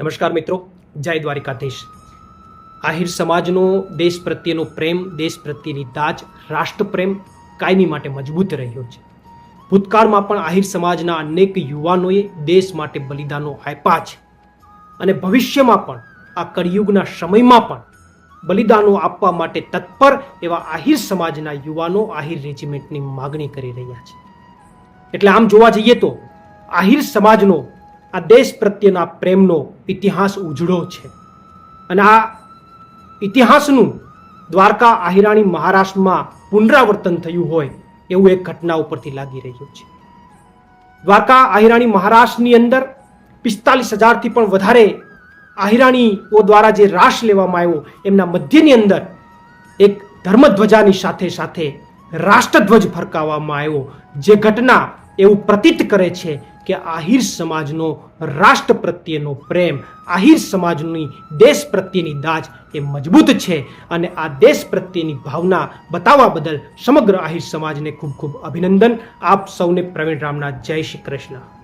નમસ્કાર મિત્રો, જય દ્વારિકાધીશ. આહિર સમાજનો દેશ પ્રત્યેનો પ્રેમ, દેશ પ્રત્યેની તાજ, રાષ્ટ્રપ્રેમ કાયમી માટે મજબૂત રહ્યો છે. ભૂતકાળમાં પણ આહિર સમાજના અનેક યુવાનોએ દેશ માટે બલિદાનો આપ્યા છે. અને ભવિષ્યમાં પણ, આ કળિયુગના સમયમાં પણ બલિદાનો આપવા માટે તત્પર એવા આહિર સમાજના યુવાનો આહિર રેજિમેન્ટની માગણી કરી રહ્યા છે. એટલે આમ જોવા જઈએ તો, આહિર સમાજનો, આ દેશ પ્રત્યેના પ્રેમનો ઇતિહાસ ઉજળો છે. અને આ ઇતિહાસનું દ્વારકા આહિરાણી મહારાષ્ટ્રમાં પુનરાવર્તન થયું હોય એવું એક ઘટના ઉપરથી લાગી રહ્યું છે. દ્વારકા આહિરાણી મહારાષ્ટ્રની અંદર પિસ્તાલીસ હજારથી પણ વધારે આહિરાણીઓ દ્વારા જે રાસ લેવામાં આવ્યો, એમના મધ્યની અંદર એક ધર્મધ્વજાની સાથે સાથે રાષ્ટ્રધ્વજ ફરકાવવામાં આવ્યો. જે ઘટના એવું પ્રતીત કરે છે કે આહિર સમાજનો રાષ્ટ્ર પ્રત્યેનો પ્રેમ, આહિર સમાજની દેશ પ્રત્યેની દાજ એ મજબૂત છે અને આ દેશ પ્રત્યેની ભાવના બતાવવા બદલ સમગ્ર આહિર સમાજને ખૂબ ખૂબ અભિનંદન. આપ સૌને પ્રવીણ રામના જય શ્રી કૃષ્ણ.